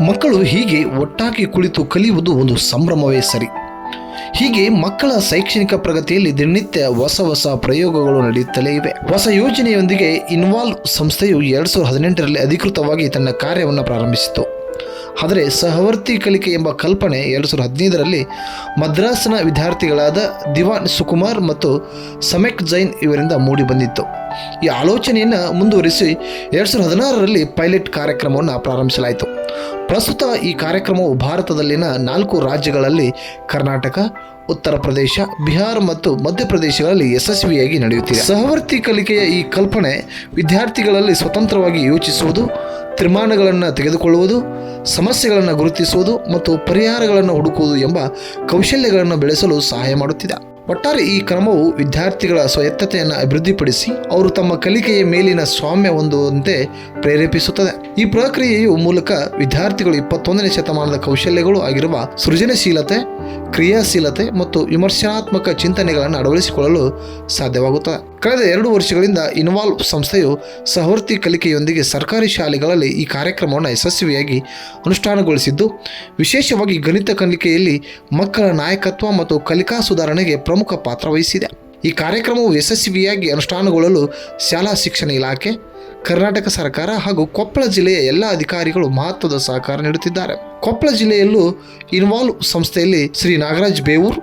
ಮಕ್ಕಳು ಹೀಗೆ ಒಟ್ಟಾಗಿ ಕುಳಿತು ಕಲಿಯುವುದು ಒಂದು ಸಂಭ್ರಮವೇ ಸರಿ. ಹೀಗೆ ಮಕ್ಕಳ ಶೈಕ್ಷಣಿಕ ಪ್ರಗತಿಯಲ್ಲಿ ದಿನನಿತ್ಯ ಹೊಸ ಹೊಸ ಪ್ರಯೋಗಗಳು ನಡೆಯುತ್ತಲೇ ಇವೆ. ಹೊಸ ಯೋಜನೆಯೊಂದಿಗೆ ಇನ್ವಾಲ್ವ್ ಸಂಸ್ಥೆಯು ಎರಡು ಸಾವಿರದ ಹದಿನೆಂಟರಲ್ಲಿ ಅಧಿಕೃತವಾಗಿ ತನ್ನ ಕಾರ್ಯವನ್ನು ಪ್ರಾರಂಭಿಸಿತು. ಆದರೆ ಸಹವರ್ತಿ ಕಲಿಕೆ ಎಂಬ ಕಲ್ಪನೆ ಎರಡು ಸಾವಿರದ ಹದಿನೈದರಲ್ಲಿ ಮದ್ರಾಸ್ನ ವಿದ್ಯಾರ್ಥಿಗಳಾದ ದಿವಾನ್ ಸುಕುಮಾರ್ ಮತ್ತು ಸಮೆಕ್ ಜೈನ್ ಇವರಿಂದ ಮೂಡಿಬಂದಿತ್ತು. ಈ ಆಲೋಚನೆಯನ್ನು ಮುಂದುವರಿಸಿ ಎರಡು ಸಾವಿರದ ಹದಿನಾರರಲ್ಲಿ ಪೈಲಟ್ ಕಾರ್ಯಕ್ರಮವನ್ನು ಪ್ರಾರಂಭಿಸಲಾಯಿತು. ಪ್ರಸ್ತುತ ಈ ಕಾರ್ಯಕ್ರಮವು ಭಾರತದಲ್ಲಿನ ನಾಲ್ಕು ರಾಜ್ಯಗಳಲ್ಲಿ ಕರ್ನಾಟಕ, ಉತ್ತರ ಪ್ರದೇಶ, ಬಿಹಾರ ಮತ್ತು ಮಧ್ಯಪ್ರದೇಶಗಳಲ್ಲಿ ಯಶಸ್ವಿಯಾಗಿ ನಡೆಯುತ್ತಿದೆ. ಸಹವರ್ತಿ ಕಲಿಕೆಯ ಈ ಕಲ್ಪನೆ ವಿದ್ಯಾರ್ಥಿಗಳಲ್ಲಿ ಸ್ವತಂತ್ರವಾಗಿ ಯೋಚಿಸುವುದು, ತೀರ್ಮಾನಗಳನ್ನು ತೆಗೆದುಕೊಳ್ಳುವುದು, ಸಮಸ್ಯೆಗಳನ್ನು ಗುರುತಿಸುವುದು ಮತ್ತು ಪರಿಹಾರಗಳನ್ನು ಹುಡುಕುವುದು ಎಂಬ ಕೌಶಲ್ಯಗಳನ್ನು ಬೆಳೆಸಲು ಸಹಾಯ ಮಾಡುತ್ತಿದೆ. ಒಟ್ಟಾರೆ ಈ ಕ್ರಮವು ವಿದ್ಯಾರ್ಥಿಗಳ ಸ್ವಾಯತ್ತತೆಯನ್ನು ಅಭಿವೃದ್ಧಿಪಡಿಸಿ ಅವರು ತಮ್ಮ ಕಲಿಕೆಯ ಮೇಲಿನ ಸ್ವಾಮ್ಯ ಹೊಂದುವಂತೆ ಪ್ರೇರೇಪಿಸುತ್ತದೆ. ಈ ಪ್ರಕ್ರಿಯೆಯ ಮೂಲಕ ವಿದ್ಯಾರ್ಥಿಗಳು ಇಪ್ಪತ್ತೊಂದನೇ ಶತಮಾನದ ಕೌಶಲ್ಯಗಳು ಆಗಿರುವ ಸೃಜನಶೀಲತೆ, ಕ್ರಿಯಾಶೀಲತೆ ಮತ್ತು ವಿಮರ್ಶನಾತ್ಮಕ ಚಿಂತನೆಗಳನ್ನು ಅಳವಡಿಸಿಕೊಳ್ಳಲು ಸಾಧ್ಯವಾಗುತ್ತದೆ. ಕಳೆದ ಎರಡು ವರ್ಷಗಳಿಂದ ಇನ್ವಾಲ್ವ್ ಸಂಸ್ಥೆಯು ಸಹವರ್ತಿ ಕಲಿಕೆಯೊಂದಿಗೆ ಸರ್ಕಾರಿ ಶಾಲೆಗಳಲ್ಲಿ ಈ ಕಾರ್ಯಕ್ರಮವನ್ನು ಯಶಸ್ವಿಯಾಗಿ ಅನುಷ್ಠಾನಗೊಳಿಸಿದ್ದು, ವಿಶೇಷವಾಗಿ ಗಣಿತ ಕಲಿಕೆಯಲ್ಲಿ ಮಕ್ಕಳ ನಾಯಕತ್ವ ಮತ್ತು ಕಲಿಕಾ ಸುಧಾರಣೆಗೆ ಪ್ರಮುಖ ಪಾತ್ರ ವಹಿಸಿದೆ. ಈ ಕಾರ್ಯಕ್ರಮವು ಯಶಸ್ವಿಯಾಗಿ ಅನುಷ್ಠಾನಗೊಳ್ಳಲು ಶಾಲಾ ಶಿಕ್ಷಣ ಇಲಾಖೆ, ಕರ್ನಾಟಕ ಸರ್ಕಾರ ಹಾಗೂ ಕೊಪ್ಪಳ ಜಿಲ್ಲೆಯ ಎಲ್ಲ ಅಧಿಕಾರಿಗಳು ಮಹತ್ವದ ಸಹಕಾರ ನೀಡುತ್ತಿದ್ದಾರೆ. ಕೊಪ್ಪಳ ಜಿಲ್ಲೆಯಲ್ಲೂ ಇನ್ವಾಲ್ವ್ ಸಂಸ್ಥೆಯಲ್ಲಿ ಶ್ರೀ ನಾಗರಾಜ್ ಬೇವೂರ್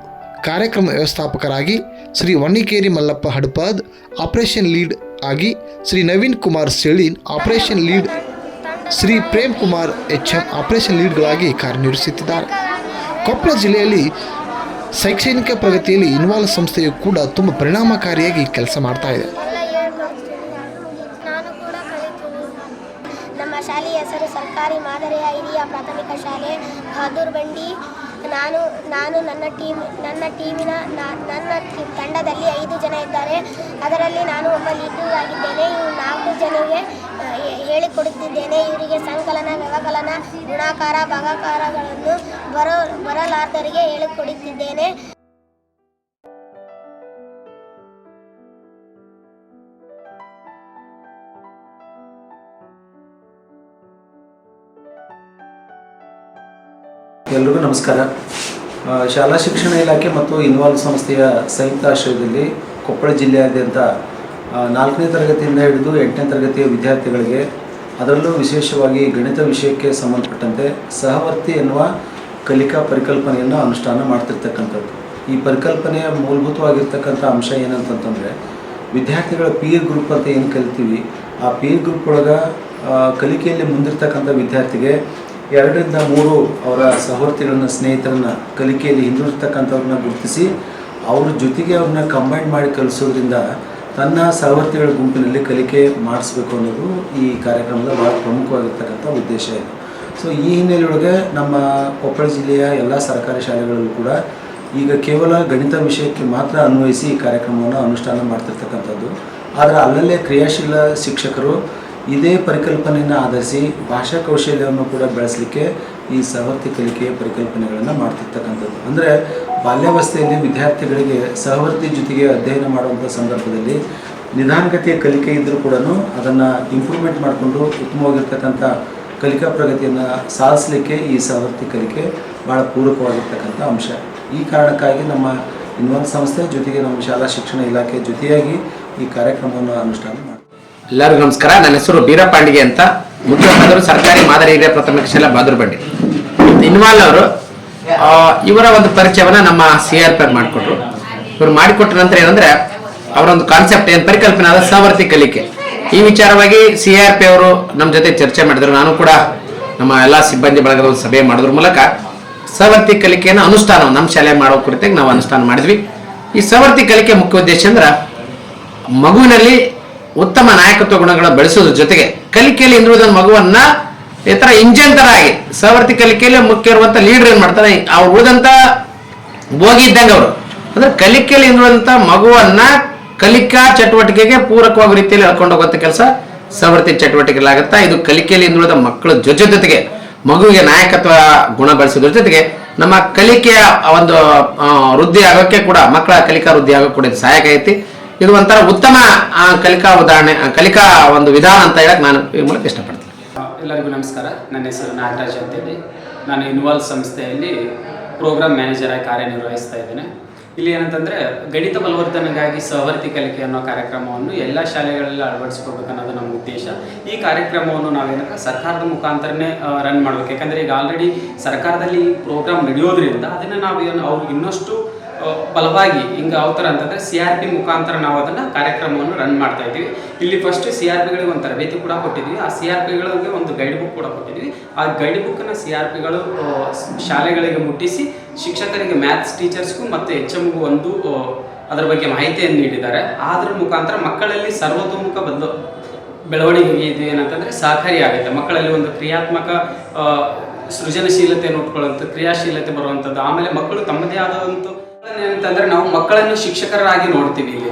ಕಾರ್ಯಕ್ರಮ ವ್ಯವಸ್ಥಾಪಕರಾಗಿ ಶ್ರೀ ವನ್ನಿಕೇರಿ ಮಲ್ಲಪ್ಪ ಹಡಪಾದ್ ಆಪರೇಷನ್ ಲೀಡ್ ಆಗಿ Shri Naveen Kumar Selin operation lead Shri Prem Kumar H M operation ಲೀಡ್ಗಳಾಗಿ ಕಾರ್ಯನಿರ್ವಹಿಸುತ್ತಿದ್ದಾರೆ. ಕೊಪ್ಪಳ ಜಿಲ್ಲೆಯಲ್ಲಿ ಶೈಕ್ಷಣಿಕ ಪ್ರಗತಿಯಲ್ಲಿ ಇನ್ವಾಲ್ವ್ ಸಂಸ್ಥೆಯು ಕೂಡ ತುಂಬ ಪರಿಣಾಮಕಾರಿಯಾಗಿ ಕೆಲಸ ಮಾಡ್ತಾ ಇದೆ. ನಮ್ಮ ಶಾಲೆಯ ಹೆಸರು ಸರ್ಕಾರಿ ಮಾದರಿಯ ಹಿರಿಯ ಪ್ರಾಥಮಿಕ ಶಾಲೆ, ಬಹದ್ದೂರ್ ನಾನು ನಾನು ನನ್ನ ಟೀಮ್ ನನ್ನ ಟೀಮಿನ ನನ್ನ ತಂಡದಲ್ಲಿ ಐದು ಜನ ಇದ್ದಾರೆ. ಅದರಲ್ಲಿ ನಾನು ಒಬ್ಬ ಲೀಡರ್ ಆಗಿದ್ದೇನೆ. ಇವು ನಾಲ್ಕು ಜನರಿಗೆ ಹೇಳಿಕೊಡುತ್ತಿದ್ದೇನೆ. ಇವರಿಗೆ ಸಂಕಲನ, ವ್ಯವಕಲನ, ಗುಣಾಕಾರ, ಭಾಗಾಕಾರಗಳನ್ನು ಬರೋ ಬರಲಾರ್ದರಿಗೆ ಹೇಳಿಕೊಡುತ್ತಿದ್ದೇನೆ. ಎಲ್ರಿಗೂ ನಮಸ್ಕಾರ. ಶಾಲಾ ಶಿಕ್ಷಣ ಇಲಾಖೆ ಮತ್ತು ಇನ್ವಾಲ್ವ್ ಸಂಸ್ಥೆಯ ಸಂಯುಕ್ತ ಆಶ್ರಯದಲ್ಲಿ ಕೊಪ್ಪಳ ಜಿಲ್ಲೆಯಾದ್ಯಂತ ನಾಲ್ಕನೇ ತರಗತಿಯಿಂದ ಹಿಡಿದು ಎಂಟನೇ ತರಗತಿಯ ವಿದ್ಯಾರ್ಥಿಗಳಿಗೆ ಅದರಲ್ಲೂ ವಿಶೇಷವಾಗಿ ಗಣಿತ ವಿಷಯಕ್ಕೆ ಸಂಬಂಧಪಟ್ಟಂತೆ ಸಹವರ್ತಿ ಎನ್ನುವ ಕಲಿಕಾ ಪರಿಕಲ್ಪನೆಯನ್ನು ಅನುಷ್ಠಾನ ಮಾಡ್ತಿರ್ತಕ್ಕಂಥದ್ದು. ಈ ಪರಿಕಲ್ಪನೆಯ ಮೂಲಭೂತವಾಗಿರ್ತಕ್ಕಂಥ ಅಂಶ ಏನಂತಂತಂದರೆ, ವಿದ್ಯಾರ್ಥಿಗಳ ಪೀರ್ ಗ್ರೂಪ್ ಅಂತ ಏನು ಕಲಿತೀವಿ ಆ ಪೀರ್ ಗ್ರೂಪ್ ಒಳಗೆ ಕಲಿಕೆಯಲ್ಲಿ ಮುಂದಿರ್ತಕ್ಕಂಥ ವಿದ್ಯಾರ್ಥಿಗೆ ಎರಡರಿಂದ ಮೂರು ಅವರ ಸಹೋದರನ್ನ ಸ್ನೇಹಿತರನ್ನ ಕಲಿಕೆಯಲ್ಲಿ ಹಿಂದುಳಿರ್ತಕ್ಕಂಥವ್ರನ್ನ ಗುರುತಿಸಿ, ಅವ್ರ ಜೊತೆಗೆ ಅವ್ರನ್ನ ಕಂಬೈನ್ ಮಾಡಿ ಕಲಿಸೋದ್ರಿಂದ ತನ್ನ ಸಹವರ್ತಿಗಳ ಗುಂಪಿನಲ್ಲಿ ಕಲಿಕೆ ಮಾಡಿಸ್ಬೇಕು ಅನ್ನೋದು ಈ ಕಾರ್ಯಕ್ರಮದ ಭಾಳ ಪ್ರಮುಖವಾಗಿರ್ತಕ್ಕಂಥ ಉದ್ದೇಶ ಇದೆ. ಸೊ ಈ ಹಿನ್ನೆಲೆಯೊಳಗೆ ನಮ್ಮ ಕೊಪ್ಪಳ ಜಿಲ್ಲೆಯ ಎಲ್ಲ ಸರ್ಕಾರಿ ಶಾಲೆಗಳಲ್ಲೂ ಕೂಡ ಈಗ ಕೇವಲ ಗಣಿತ ವಿಷಯಕ್ಕೆ ಮಾತ್ರ ಅನ್ವಯಿಸಿ ಈ ಕಾರ್ಯಕ್ರಮವನ್ನು ಅನುಷ್ಠಾನ ಮಾಡ್ತಿರ್ತಕ್ಕಂಥದ್ದು. ಆದರೆ ಅಲ್ಲಲ್ಲೇ ಕ್ರಿಯಾಶೀಲ ಶಿಕ್ಷಕರು ಇದೇ ಪರಿಕಲ್ಪನೆಯನ್ನು ಆಧರಿಸಿ ಭಾಷಾ ಕೌಶಲ್ಯವನ್ನು ಕೂಡ ಬೆಳೆಸಲಿಕ್ಕೆ ಈ ಸಹವರ್ತಿ ಕಲಿಕೆಯ ಪರಿಕಲ್ಪನೆಗಳನ್ನು ಮಾಡ್ತಿರ್ತಕ್ಕಂಥದ್ದು. ಅಂದರೆ ಬಾಲ್ಯಾವಸ್ಥೆಯಲ್ಲಿ ವಿದ್ಯಾರ್ಥಿಗಳಿಗೆ ಸಹವರ್ತಿ ಜೊತೆಗೆ ಅಧ್ಯಯನ ಮಾಡುವಂಥ ಸಂದರ್ಭದಲ್ಲಿ ನಿಧಾನಗತಿಯ ಕಲಿಕೆ ಇದ್ದರೂ ಕೂಡ ಅದನ್ನು ಇಂಪ್ರೂವ್ಮೆಂಟ್ ಮಾಡಿಕೊಂಡು ಉತ್ತಮವಾಗಿರ್ತಕ್ಕಂಥ ಕಲಿಕಾ ಪ್ರಗತಿಯನ್ನು ಸಾಧಿಸಲಿಕ್ಕೆ ಈ ಸಹವರ್ತಿ ಕಲಿಕೆ ಭಾಳ ಪೂರಕವಾಗಿರ್ತಕ್ಕಂಥ ಅಂಶ. ಈ ಕಾರಣಕ್ಕಾಗಿ ನಮ್ಮ ಇನ್ನೊಂದು ಸಂಸ್ಥೆ ಜೊತೆಗೆ ನಮ್ಮ ಶಾಲಾ ಶಿಕ್ಷಣ ಇಲಾಖೆ ಜೊತೆಯಾಗಿ ಈ ಕಾರ್ಯಕ್ರಮವನ್ನು ಅನುಷ್ಠಾನ ಎಲ್ಲರಿಗೂ ನಮಸ್ಕಾರ. ನನ್ನ ಹೆಸರು ಬೀರಪಾಂಡಿಗೆ ಅಂತ ಮುಖ್ಯಮಂತ್ರಿ ಸರ್ಕಾರಿ ಮಾದರಿ ಹಿರಿಯ ಪ್ರಾಥಮಿಕ ಶಾಲೆ ಬಹದ್ದೂರ್ ಬಂಡಿ. ಅವರು ಇವರ ಒಂದು ಪರಿಚಯವನ್ನ ನಮ್ಮ ಸಿ ಆರ್ ಪಿ ಮಾಡಿಕೊಟ್ರು. ಇವ್ರು ಮಾಡಿಕೊಟ್ಟ ನಂತರ ಏನಂದ್ರೆ, ಅವರೊಂದು ಕಾನ್ಸೆಪ್ಟ್ ಏನು ಪರಿಕಲ್ಪನೆ ಆದ ಸಹವರ್ತಿ ಕಲಿಕೆ. ಈ ವಿಚಾರವಾಗಿ ಸಿ ಆರ್ ಪಿ ಅವರು ನಮ್ಮ ಜೊತೆ ಚರ್ಚೆ ಮಾಡಿದ್ರು. ನಾನು ಕೂಡ ನಮ್ಮ ಎಲ್ಲಾ ಸಿಬ್ಬಂದಿ ಬಳಗದ ಒಂದು ಸಭೆ ಮಾಡೋದ್ರ ಮೂಲಕ. ಸವರ್ತಿ ಕಲಿಕೆಯನ್ನು ಅನುಷ್ಠಾನ, ನಮ್ಮ ಶಾಲೆ ಮಾಡೋ ಕುರಿತಾಗಿ ನಾವು ಅನುಷ್ಠಾನ ಮಾಡಿದ್ವಿ. ಈ ಸವರ್ತಿ ಕಲಿಕೆ ಮುಖ್ಯ ಉದ್ದೇಶ ಅಂದ್ರೆ ಮಗುವಿನಲ್ಲಿ ಉತ್ತಮ ನಾಯಕತ್ವ ಗುಣಗಳ ಬೆಳೆಸೋದ್ರ ಜೊತೆಗೆ ಕಲಿಕೆಯಲ್ಲಿ ಹಿಂದುಳಿದ ಮಗುವನ್ನ ಈ ತರ ಆಗಿ ಸಹವರ್ತಿ ಕಲಿಕೆಯಲ್ಲಿ ಮುಖ್ಯ ಇರುವಂತ ಲೀಡರ್ ಏನ್ ಮಾಡ್ತಾರೆ ಅವ್ರು ಉಳಿದಂತ ಹೋಗಿ ಇದ್ದಂಗೆ ಅವರು. ಅಂದ್ರೆ ಕಲಿಕೆಯಲ್ಲಿ ಹಿಂದುಳಿದಂತ ಮಗುವನ್ನ ಕಲಿಕಾ ಚಟುವಟಿಕೆಗೆ ಪೂರಕವಾಗ ರೀತಿಯಲ್ಲಿ ಹೇಳ್ಕೊಂಡು ಹೋಗುವಂತ ಕೆಲಸ ಸವರ್ತಿ ಚಟುವಟಿಕೆಗಳಾಗುತ್ತಾ, ಇದು ಕಲಿಕೆಯಲ್ಲಿ ಹಿಂದುಳಿದ ಮಕ್ಕಳ ಜೊತೆ ಜೊತೆಗೆ ಮಗುವಿಗೆ ನಾಯಕತ್ವ ಗುಣ ಬೆಳೆಸೋದ್ರ ಜೊತೆಗೆ ನಮ್ಮ ಕಲಿಕೆಯ ಒಂದು ವೃದ್ಧಿ ಆಗೋಕ್ಕೆ ಕೂಡ, ಮಕ್ಕಳ ಕಲಿಕಾ ವೃದ್ಧಿ ಆಗೋಕೆ ಕೂಡ ಇದು ಸಹಾಯಕ ಐತಿ. ಇದು ಒಂಥರ ಉತ್ತಮ ಕಲಿಕಾ ಉದಾಹರಣೆ ಕಲಿಕಾ ಒಂದು ವಿಧಾನ ಅಂತ ಹೇಳಕ್ ನಾನು ಈ ಮೂಲಕ ಇಷ್ಟಪಡ್ತೀನಿ. ಎಲ್ಲರಿಗೂ ನಮಸ್ಕಾರ. ನನ್ನ ಹೆಸರು ನಾಗರಾಜ್ ಅಂತೇಳಿ. ನಾನು ಇನ್ವಾಲ್ವ್ ಸಂಸ್ಥೆಯಲ್ಲಿ ಪ್ರೋಗ್ರಾಮ್ ಮ್ಯಾನೇಜರ್ ಆಗಿ ಕಾರ್ಯನಿರ್ವಹಿಸ್ತಾ ಇದ್ದೇನೆ. ಇಲ್ಲಿ ಏನಂತಂದ್ರೆ, ಗಣಿತ ಬಲವರ್ಧನೆಗಾಗಿ ಸಹವರ್ತಿ ಕಲಿಕೆ ಅನ್ನೋ ಕಾರ್ಯಕ್ರಮವನ್ನು ಎಲ್ಲ ಶಾಲೆಗಳಲ್ಲಿ ಅಳವಡಿಸ್ಕೋಬೇಕು ಅನ್ನೋದು ನಮ್ಮ ಉದ್ದೇಶ. ಈ ಕಾರ್ಯಕ್ರಮವನ್ನು ನಾವೇನಕ್ಕೆ ಸರ್ಕಾರದ ಮುಖಾಂತರನೇ ರನ್ ಮಾಡಬೇಕು. ಯಾಕಂದರೆ ಈಗ ಆಲ್ರೆಡಿ ಸರ್ಕಾರದಲ್ಲಿ ಪ್ರೋಗ್ರಾಮ್ ನಡೆಯೋದ್ರಿಂದ ಅದನ್ನು ನಾವು ಏನು ಅವ್ರಿಗೆ ಇನ್ನಷ್ಟು ಬಲವಾಗಿ ಹಿಂಗೆ ಯಾವ ಥರ ಅಂತಂದರೆ ಸಿ ಆರ್ ಪಿ ಮುಖಾಂತರ ನಾವು ಅದನ್ನು ಕಾರ್ಯಕ್ರಮವನ್ನು ರನ್ ಮಾಡ್ತಾ ಇದ್ದೀವಿ. ಇಲ್ಲಿ ಫಸ್ಟ್ ಸಿ ಆರ್ ಪಿಗಳಿಗೆ ಒಂದು ತರಬೇತಿ ಕೂಡ ಕೊಟ್ಟಿದ್ವಿ ಆ ಸಿ ಆರ್ ಪಿಗಳಿಗೆ ಒಂದು ಗೈಡ್ ಬುಕ್ ಕೂಡ ಕೊಟ್ಟಿದ್ವಿ ಆ ಗೈಡ್ ಬುಕ್ಕನ್ನು ಸಿ ಆರ್ ಪಿಗಳು ಶಾಲೆಗಳಿಗೆ ಮುಟ್ಟಿಸಿ ಶಿಕ್ಷಕರಿಗೆ ಮ್ಯಾಥ್ಸ್ ಟೀಚರ್ಸ್ಗೂ ಮತ್ತು ಎಚ್ ಎಮ್ಗೂ ಒಂದು ಅದರ ಬಗ್ಗೆ ಮಾಹಿತಿಯನ್ನು ನೀಡಿದ್ದಾರೆ. ಅದರ ಮುಖಾಂತರ ಮಕ್ಕಳಲ್ಲಿ ಸರ್ವತೋಮುಖ ಬದಲು, ಬೆಳವಣಿಗೆ ಇದು ಏನಂತಂದರೆ ಸಹಕಾರಿಯಾಗುತ್ತೆ ಮಕ್ಕಳಲ್ಲಿ ಒಂದು ಕ್ರಿಯಾತ್ಮಕ ಸೃಜನಶೀಲತೆಯನ್ನು ಉಟ್ಕೊಳ್ಳುವಂಥ ಕ್ರಿಯಾಶೀಲತೆ ಬರುವಂಥದ್ದು ಆಮೇಲೆ ಮಕ್ಕಳು ತಮ್ಮದೇ ಆದಂಥ ಏನಂತಂದ್ರೆ ನಾವು ಮಕ್ಕಳನ್ನು ಶಿಕ್ಷಕರಾಗಿ ನೋಡ್ತೀವಿ ಇಲ್ಲಿ.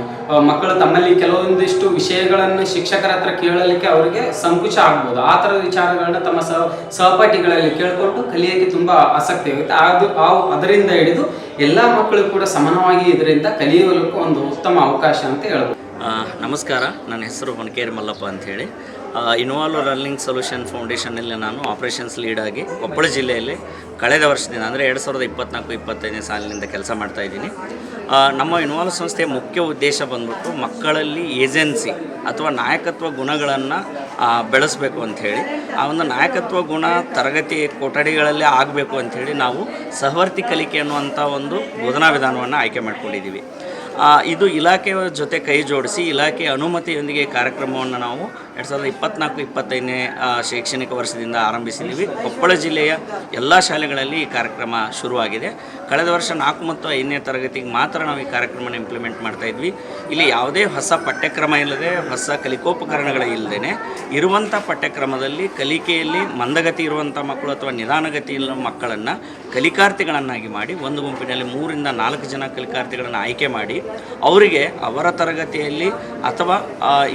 ಮಕ್ಕಳು ತಮ್ಮಲ್ಲಿ ಕೆಲವೊಂದಿಷ್ಟು ವಿಷಯಗಳನ್ನು ಶಿಕ್ಷಕರ ಹತ್ರ ಕೇಳಲಿಕ್ಕೆ ಅವರಿಗೆ ಸಂಕುಚ ಆಗ್ಬೋದು. ಆ ಥರದ ವಿಚಾರಗಳನ್ನ ತಮ್ಮ ಸಹ, ಸಹಪಾಠಿಗಳಲ್ಲಿ ಕೇಳಿಕೊಂಡು ಕಲಿಯೋಕ್ಕೆ ತುಂಬ ಆಸಕ್ತಿ ಆಗುತ್ತೆ. ಅದು ಆ ಅದರಿಂದ ಹಿಡಿದು ಎಲ್ಲ ಮಕ್ಕಳು ಕೂಡ ಸಮಾನವಾಗಿ ಇದರಿಂದ ಕಲಿಯಲಿಕ್ಕೂ ಒಂದು ಉತ್ತಮ ಅವಕಾಶ ಅಂತ ಹೇಳ್ಬೋದು. ನಮಸ್ಕಾರ. ನನ್ನ ಹೆಸರು ಹೊನಕೇರಿ ಮಲ್ಲಪ್ಪ ಅಂಥೇಳಿ ಇನ್ವಾಲ್ವ್ ರನ್ನಿಂಗ್ ಸೊಲ್ಯೂಷನ್ ಫೌಂಡೇಶನಲ್ಲಿ ನಾನು ಆಪರೇಷನ್ಸ್ ಲೀಡಾಗಿ ಕೊಪ್ಪಳ ಜಿಲ್ಲೆಯಲ್ಲಿ ಕಳೆದ ವರ್ಷದಿಂದ, ಅಂದರೆ ಎರಡು ಸಾವಿರದ ಇಪ್ಪತ್ನಾಲ್ಕು, ಇಪ್ಪತ್ತೈದನೇ ಸಾಲಿನಿಂದ ಕೆಲಸ ಮಾಡ್ತಾಯಿದ್ದೀನಿ ನಮ್ಮ ಇನ್ವಾಲ್ವ್ ಸಂಸ್ಥೆಯ ಮುಖ್ಯ ಉದ್ದೇಶ ಬಂದ್ಬಿಟ್ಟು ಮಕ್ಕಳಲ್ಲಿ ಏಜೆನ್ಸಿ ಅಥವಾ ನಾಯಕತ್ವ ಗುಣಗಳನ್ನು ಬೆಳೆಸಬೇಕು ಅಂಥೇಳಿ ಆ ಒಂದು ನಾಯಕತ್ವ ಗುಣ ತರಗತಿ ಕೊಠಡಿಗಳಲ್ಲಿ ಆಗಬೇಕು ಅಂಥೇಳಿ ನಾವು ಸಹವರ್ತಿ ಕಲಿಕೆ ಅನ್ನುವಂಥ ಒಂದು ಬೋಧನಾ ವಿಧಾನವನ್ನು ಆಯ್ಕೆ ಮಾಡ್ಕೊಂಡಿದ್ದೀವಿ. ಇದು ಇಲಾಖೆಯ ಜೊತೆ ಕೈ ಜೋಡಿಸಿ ಇಲಾಖೆಯ ಅನುಮತಿಯೊಂದಿಗೆ ಕಾರ್ಯಕ್ರಮವನ್ನು ನಾವು ಎರಡು ಸಾವಿರದ ಇಪ್ಪತ್ನಾಲ್ಕು, ಇಪ್ಪತ್ತೈದನೇ ಶೈಕ್ಷಣಿಕ ವರ್ಷದಿಂದ ಆರಂಭಿಸಿದ್ದೀವಿ. ಕೊಪ್ಪಳ ಜಿಲ್ಲೆಯ ಎಲ್ಲ ಶಾಲೆಗಳಲ್ಲಿ ಈ ಕಾರ್ಯಕ್ರಮ ಶುರುವಾಗಿದೆ. ಕಳೆದ ವರ್ಷ ನಾಲ್ಕು ಮತ್ತು ಐದನೇ ತರಗತಿಗೆ ಮಾತ್ರ ನಾವು ಈ ಕಾರ್ಯಕ್ರಮನ ಇಂಪ್ಲಿಮೆಂಟ್ ಮಾಡ್ತಾ ಇದ್ವಿ. ಇಲ್ಲಿ ಯಾವುದೇ ಹೊಸ ಪಠ್ಯಕ್ರಮ ಇಲ್ಲದೆ, ಹೊಸ ಕಲಿಕೋಪಕರಣಗಳ ಇಲ್ಲದೇ ಇರುವಂಥ ಪಠ್ಯಕ್ರಮದಲ್ಲಿ ಕಲಿಕೆಯಲ್ಲಿ ಮಂದಗತಿ ಇರುವಂಥ ಮಕ್ಕಳು ಅಥವಾ ನಿಧಾನಗತಿ ಇರುವ ಮಕ್ಕಳನ್ನು ಕಲಿಕಾರ್ಥಿಗಳನ್ನಾಗಿ ಮಾಡಿ, ಒಂದು ಗುಂಪಿನಲ್ಲಿ ಮೂರಿಂದ ನಾಲ್ಕು ಜನ ಕಲಿಕಾರ್ಥಿಗಳನ್ನು ಆಯ್ಕೆ ಮಾಡಿ ಅವರಿಗೆ ಅವರ ತರಗತಿಯಲ್ಲಿ ಅಥವಾ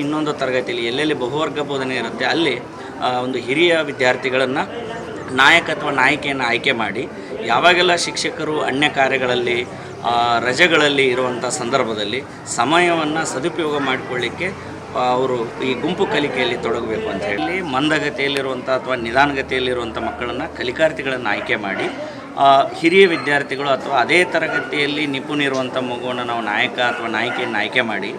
ಇನ್ನೊಂದು ತರಗತಿಯಲ್ಲಿ ಎಲ್ಲೆಲ್ಲಿ ಬಹುವರ್ಗ ಬೋಧನೆ ಇರುತ್ತೆ, ಅಲ್ಲಿ ಒಂದು ಹಿರಿಯ ವಿದ್ಯಾರ್ಥಿಗಳನ್ನು ನಾಯಕ ಅಥವಾ ನಾಯಕಿಯನ್ನು ಆಯ್ಕೆ ಮಾಡಿ, ಯಾವಾಗೆಲ್ಲ ಶಿಕ್ಷಕರು ಅನ್ಯ ಕಾರ್ಯಗಳಲ್ಲಿ ರಜೆಗಳಲ್ಲಿ ಇರುವಂಥ ಸಂದರ್ಭದಲ್ಲಿ ಸಮಯವನ್ನು ಸದುಪಯೋಗ ಮಾಡಿಕೊಳ್ಳಿಕ್ಕೆ ಅವರು ಈ ಗುಂಪು ಕಲಿಕೆಯಲ್ಲಿ ತೊಡಗಬೇಕು ಅಂತ ಹೇಳಿ ಮಂದಗತಿಯಲ್ಲಿರುವಂಥ ಅಥವಾ ನಿಧಾನಗತಿಯಲ್ಲಿರುವಂಥ ಮಕ್ಕಳನ್ನು ಕಲಿಕಾರ್ಥಿಗಳನ್ನು ಆಯ್ಕೆ ಮಾಡಿ ಹಿರಿಯ ವಿದ್ಯಾರ್ಥಿಗಳು ಅಥವಾ ಅದೇ ತರಗತಿಯಲ್ಲಿ ನಿಪುಣಿರುವಂಥ ಮಗುವನ್ನು ನಾವು ನಾಯಕ ಅಥವಾ ನಾಯಕಿಯನ್ನು ಆಯ್ಕೆ ಮಾಡಿ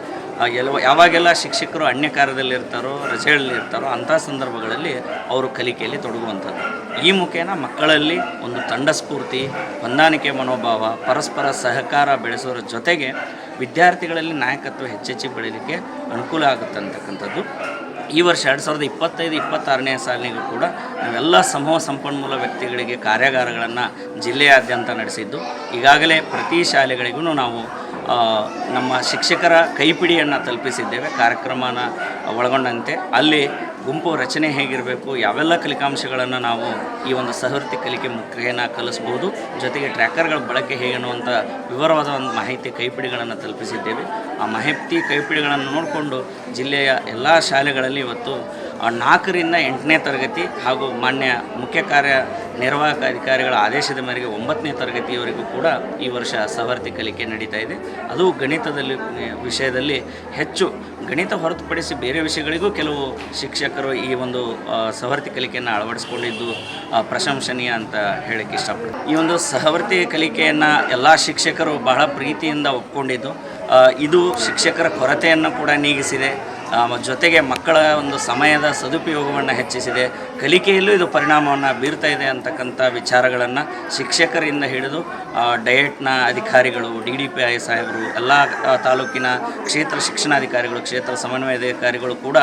ಎಲ್ಲ, ಯಾವಾಗೆಲ್ಲ ಶಿಕ್ಷಕರು ಅನ್ಯ ಕಾರ್ಯದಲ್ಲಿರ್ತಾರೋ ರಜೆಯಲ್ಲಿರ್ತಾರೋ ಅಂಥ ಸಂದರ್ಭಗಳಲ್ಲಿ ಅವರು ಕಲಿಕೆಯಲ್ಲಿ ತೊಡಗುವಂಥದ್ದು. ಈ ಮುಖೇನ ಮಕ್ಕಳಲ್ಲಿ ಒಂದು ತಂಡ ಸ್ಫೂರ್ತಿ ಹೊಂದಾಣಿಕೆ ಮನೋಭಾವ, ಪರಸ್ಪರ ಸಹಕಾರ ಬೆಳೆಸೋರ ಜೊತೆಗೆ ವಿದ್ಯಾರ್ಥಿಗಳಲ್ಲಿ ನಾಯಕತ್ವ ಹೆಚ್ಚೆಚ್ಚು ಬೆಳೀಲಿಕ್ಕೆ ಅನುಕೂಲ ಆಗುತ್ತೆ ಅಂತಕ್ಕಂಥದ್ದು ಈ ವರ್ಷ ಎರಡು ಸಾವಿರದ ಇಪ್ಪತ್ತೈದು, ಇಪ್ಪತ್ತಾರನೇ ಸಾಲಿಗೂ ಕೂಡ ನಾವೆಲ್ಲ ಸಮೂಹ ಸಂಪನ್ಮೂಲ ವ್ಯಕ್ತಿಗಳಿಗೆ ಕಾರ್ಯಾಗಾರಗಳನ್ನು ಜಿಲ್ಲೆಯಾದ್ಯಂತ ನಡೆಸಿದ್ದು. ಈಗಾಗಲೇ ಪ್ರತಿ ಶಾಲೆಗಳಿಗೂ ನಾವು ನಮ್ಮ ಶಿಕ್ಷಕರ ಕೈಪಿಡಿಯನ್ನು ತಲುಪಿಸಿದ್ದೇವೆ. ಕಾರ್ಯಕ್ರಮನ ಒಳಗೊಂಡಂತೆ ಅಲ್ಲಿ ಗುಂಪು ರಚನೆ ಹೇಗಿರಬೇಕು, ಯಾವೆಲ್ಲ ಕಲಿಕಾಂಶಗಳನ್ನು ನಾವು ಈ ಒಂದು ಸಹವರ್ತಿ ಕಲಿಕೆ ಮುಖೇನ ಕಲಿಸ್ಬೋದು, ಜೊತೆಗೆ ಟ್ರ್ಯಾಕರ್ಗಳ ಬಳಕೆ ಹೇಗೆ ಅನ್ನುವಂಥ ವಿವರವಾದ ಒಂದು ಮಾಹಿತಿ ಕೈಪಿಡಿಗಳನ್ನು ತಲುಪಿಸಿದ್ದೇವೆ. ಆ ಮಾಹಿತಿ ಕೈಪಿಡಿಗಳನ್ನು ನೋಡಿಕೊಂಡು ಜಿಲ್ಲೆಯ ಎಲ್ಲ ಶಾಲೆಗಳಲ್ಲಿ ಇವತ್ತು ನಾಲ್ಕರಿಂದ ಎಂಟನೇ ತರಗತಿ ಹಾಗೂ ಮಾನ್ಯ ಮುಖ್ಯ ಕಾರ್ಯ ನಿರ್ವಾಹಕ ಅಧಿಕಾರಿಗಳ ಆದೇಶದ ಮೇರೆಗೆ ಒಂಬತ್ತನೇ ತರಗತಿಯವರೆಗೂ ಕೂಡ ಈ ವರ್ಷ ಸವರ್ತಿ ಕಲಿಕೆ ನಡೀತಾ ಇದೆ. ಅದು ಗಣಿತದಲ್ಲಿ, ವಿಷಯದಲ್ಲಿ ಹೆಚ್ಚು ಗಣಿತ ಹೊರತುಪಡಿಸಿ ಬೇರೆ ವಿಷಯಗಳಿಗೂ ಕೆಲವು ಶಿಕ್ಷಕರು ಈ ಒಂದು ಸವರ್ತಿ ಕಲಿಕೆಯನ್ನು ಅಳವಡಿಸಿಕೊಂಡಿದ್ದು ಪ್ರಶಂಸನೀಯ ಅಂತ ಹೇಳಕ್ಕೆ ಇಷ್ಟಪಡ್ತೀನಿ. ಈ ಒಂದು ಸಹವರ್ತಿ ಕಲಿಕೆಯನ್ನು ಎಲ್ಲ ಶಿಕ್ಷಕರು ಬಹಳ ಪ್ರೀತಿಯಿಂದ ಒಪ್ಕೊಂಡಿದ್ದು ಇದು ಶಿಕ್ಷಕರ ಕೊರತೆಯನ್ನು ಕೂಡ ನೀಗಿಸಿದೆ. ಜೊತೆಗೆ ಮಕ್ಕಳ ಒಂದು ಸಮಯದ ಸದುಪಯೋಗವನ್ನು ಹೆಚ್ಚಿಸಿದೆ. ಕಲಿಕೆಯಲ್ಲೂ ಇದು ಪರಿಣಾಮವನ್ನು ಬೀರ್ತಾ ಇದೆ ಅಂತಕ್ಕಂಥ ವಿಚಾರಗಳನ್ನು ಶಿಕ್ಷಕರಿಂದ ಹಿಡಿದು ಡಯಟ್ನ ಅಧಿಕಾರಿಗಳು, ಡಿ ಡಿ ಪಿ ಐ ಸಾಹೇಬರು, ಎಲ್ಲ ತಾಲೂಕಿನ ಕ್ಷೇತ್ರ ಶಿಕ್ಷಣಾಧಿಕಾರಿಗಳು, ಕ್ಷೇತ್ರ ಸಮನ್ವಯಾಧಿಕಾರಿಗಳು ಕೂಡ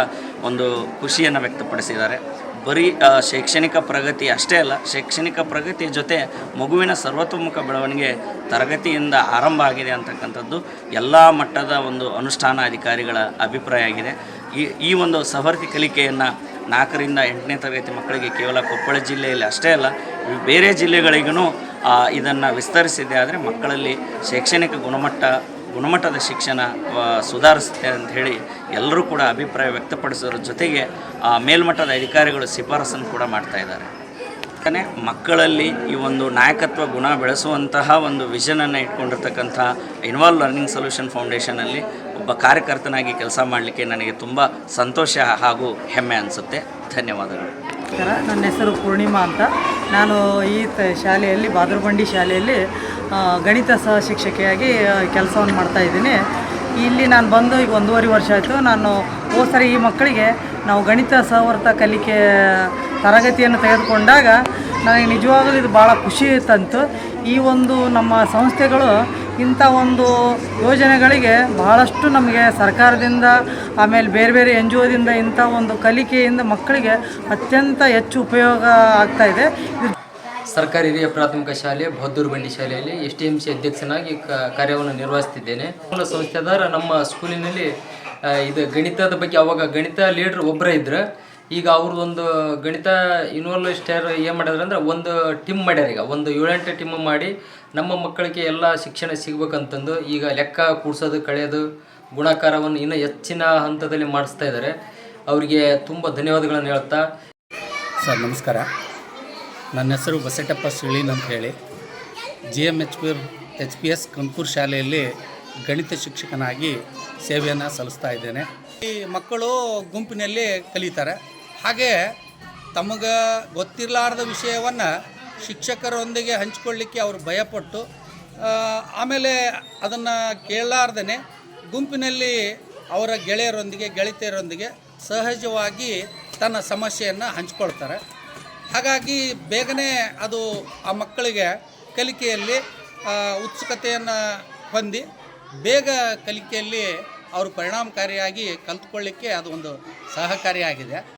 ಒಂದು ಖುಷಿಯನ್ನು ವ್ಯಕ್ತಪಡಿಸಿದ್ದಾರೆ. ಬರೀ ಶೈಕ್ಷಣಿಕ ಪ್ರಗತಿ ಅಷ್ಟೇ ಅಲ್ಲ, ಶೈಕ್ಷಣಿಕ ಪ್ರಗತಿ ಜೊತೆ ಮಗುವಿನ ಸರ್ವತೋಮುಖ ಬೆಳವಣಿಗೆ ತರಗತಿಯಿಂದ ಆರಂಭ ಆಗಿದೆ ಅಂತಕ್ಕಂಥದ್ದು ಎಲ್ಲ ಮಟ್ಟದ ಒಂದು ಅನುಷ್ಠಾನ ಅಧಿಕಾರಿಗಳ ಅಭಿಪ್ರಾಯ ಆಗಿದೆ. ಈ ಈ ಒಂದು ಸಹವರ್ತಿ ಕಲಿಕೆಯನ್ನು ನಾಲ್ಕರಿಂದ ಎಂಟನೇ ತರಗತಿ ಮಕ್ಕಳಿಗೆ ಕೇವಲ ಕೊಪ್ಪಳ ಜಿಲ್ಲೆಯಲ್ಲಿ ಅಷ್ಟೇ ಅಲ್ಲ, ಬೇರೆ ಜಿಲ್ಲೆಗಳಿಗೂ ಇದನ್ನು ವಿಸ್ತರಿಸಿದೆ. ಆದರೆ ಮಕ್ಕಳಲ್ಲಿ ಶೈಕ್ಷಣಿಕ ಗುಣಮಟ್ಟ ಗುಣಮಟ್ಟದ ಶಿಕ್ಷಣ ಸುಧಾರಿಸುತ್ತೆ ಅಂತ ಹೇಳಿ ಎಲ್ಲರೂ ಕೂಡ ಅಭಿಪ್ರಾಯ ವ್ಯಕ್ತಪಡಿಸೋದ್ರ ಜೊತೆಗೆ ಆ, ಮೇಲ್ಮಟ್ಟದ ಅಧಿಕಾರಿಗಳು ಶಿಫಾರಸನ್ನು ಕೂಡ ಮಾಡ್ತಾ ಇದ್ದಾರೆ. ಮಕ್ಕಳಲ್ಲಿ ಈ ಒಂದು ನಾಯಕತ್ವ ಗುಣ ಬೆಳೆಸುವಂತಹ ಒಂದು ವಿಷನನ್ನು ಇಟ್ಕೊಂಡಿರ್ತಕ್ಕಂಥ ಇನ್ವಾಲ್ವ್ ಲರ್ನಿಂಗ್ ಸೊಲ್ಯೂಷನ್ ಫೌಂಡೇಶನಲ್ಲಿ ಒಬ್ಬ ಕಾರ್ಯಕರ್ತನಾಗಿ ಕೆಲಸ ಮಾಡಲಿಕ್ಕೆ ನನಗೆ ತುಂಬ ಸಂತೋಷ ಹಾಗೂ ಹೆಮ್ಮೆ ಅನಿಸುತ್ತೆ. ಧನ್ಯವಾದಗಳು. ನಮಸ್ಕಾರ ನನ್ನ ಹೆಸರು ಪೂರ್ಣಿಮಾ ಅಂತ. ನಾನು ಈ ತ ಶಾಲೆಯಲ್ಲಿ, ಬಾದರಬಂಡಿ ಶಾಲೆಯಲ್ಲಿ ಗಣಿತ ಸಹ ಶಿಕ್ಷಕಿಯಾಗಿ ಕೆಲಸವನ್ನು ಮಾಡ್ತಾ ಇದ್ದೀನಿ. ಇಲ್ಲಿ ನಾನು ಬಂದು ಈಗ ಒಂದೂವರೆ ವರ್ಷ ಆಯಿತು. ನಾನು ಹೋದ ಸರಿ, ಈ ಮಕ್ಕಳಿಗೆ ನಾವು ಗಣಿತ ಸಹವರ್ತ ಕಲಿಕೆ ತರಗತಿಯನ್ನು ತೆಗೆದುಕೊಂಡಾಗ ನನಗೆ ನಿಜವಾಗಲೂ ಇದು ಭಾಳ ಖುಷಿ ತಂತು. ಈ ಒಂದು ನಮ್ಮ ಸಂಸ್ಥೆಗಳು ಇಂಥ ಒಂದು ಯೋಜನೆಗಳಿಗೆ ಬಹಳಷ್ಟು ನಮಗೆ ಸರ್ಕಾರದಿಂದ, ಆಮೇಲೆ ಬೇರೆ ಬೇರೆ ಎನ್ ಜಿ ಒದಿಂದ ಇಂಥ ಒಂದು ಕಲಿಕೆಯಿಂದ ಮಕ್ಕಳಿಗೆ ಅತ್ಯಂತ ಹೆಚ್ಚು ಉಪಯೋಗ ಆಗ್ತಾ ಇದೆ. ಸರ್ಕಾರಿ ಹಿರಿಯ ಪ್ರಾಥಮಿಕ ಶಾಲೆ, ಬಹದ್ದೂರು ಬಂಡಿ ಶಾಲೆಯಲ್ಲಿ ಎಸ್ ಟಿ ಎಂ ಸಿ ಅಧ್ಯಕ್ಷನಾಗಿ ಕಾರ್ಯವನ್ನು ನಿರ್ವಹಿಸ್ತಿದ್ದೇನೆ. ಮೂಲ ಸಂಸ್ಥೆದಾರ ನಮ್ಮ ಸ್ಕೂಲಿನಲ್ಲಿ ಇದು ಗಣಿತದ ಬಗ್ಗೆ ಅವಾಗ ಗಣಿತ ಲೀಡ್ರ್ ಒಬ್ಬರೇ ಇದ್ರೆ. ಈಗ ಅವ್ರದ್ದೊಂದು ಗಣಿತ ಇನ್ವಾಲ್ವ್ ಸ್ಟೇರ್ ಏನು ಮಾಡಿದ್ರು ಅಂದ್ರೆ ಒಂದು ಟೀಮ್ ಮಾಡ್ಯಾರ ಈಗ. ಒಂದು ಏಳೆಂಟು ಟೀಮ್ ಮಾಡಿ ನಮ್ಮ ಮಕ್ಕಳಿಗೆ ಎಲ್ಲ ಶಿಕ್ಷಣ ಸಿಗಬೇಕಂತಂದು ಈಗ ಲೆಕ್ಕ ಕೂಡ್ಸೋದು, ಕಳೆಯೋದು, ಗುಣಾಕಾರವನ್ನು ಇನ್ನೂ ಹೆಚ್ಚಿನ ಹಂತದಲ್ಲಿ ಮಾಡಿಸ್ತಾ ಇದ್ದಾರೆ. ಅವರಿಗೆ ತುಂಬ ಧನ್ಯವಾದಗಳನ್ನು ಹೇಳ್ತಾ. ಸರ್, ನಮಸ್ಕಾರ. ನನ್ನ ಹೆಸರು ಬಸೆಟಪ್ಪ ಸುಳೀನ್ ಅಂತ ಹೇಳಿ. G M H P H P S Kampur ಶಾಲೆಯಲ್ಲಿ ಗಣಿತ ಶಿಕ್ಷಕನಾಗಿ ಸೇವೆಯನ್ನು ಸಲ್ಲಿಸ್ತಾ ಇದ್ದೇನೆ. ಈ ಮಕ್ಕಳು ಗುಂಪಿನಲ್ಲಿ ಕಲಿತಾರೆ. ಹಾಗೆ ತಮಗೆ ಗೊತ್ತಿರಲಾರದ ವಿಷಯವನ್ನು ಶಿಕ್ಷಕರೊಂದಿಗೆ ಹಂಚಿಕೊಳ್ಳಿಕ್ಕೆ ಅವರು ಭಯಪಟ್ಟು ಆಮೇಲೆ ಅದನ್ನು ಕೇಳಲಾರ್ದೇ ಗುಂಪಿನಲ್ಲಿ ಅವರ ಗೆಳೆಯರೊಂದಿಗೆ, ಗೆಳತಿಯರೊಂದಿಗೆ ಸಹಜವಾಗಿ ತನ್ನ ಸಮಸ್ಯೆಯನ್ನು ಹಂಚ್ಕೊಳ್ತಾರೆ. ಹಾಗಾಗಿ ಬೇಗನೆ ಅದು ಆ ಮಕ್ಕಳಿಗೆ ಕಲಿಕೆಯಲ್ಲಿ ಉತ್ಸುಕತೆಯನ್ನು ಹೊಂದಿ ಬೇಗ ಕಲಿಕೆಯಲ್ಲಿ ಅವರು ಪರಿಣಾಮಕಾರಿಯಾಗಿ ಕಲ್ತ್ಕೊಳ್ಳಿಕ್ಕೆ ಅದು ಒಂದು ಸಹಕಾರಿಯಾಗಿದೆ.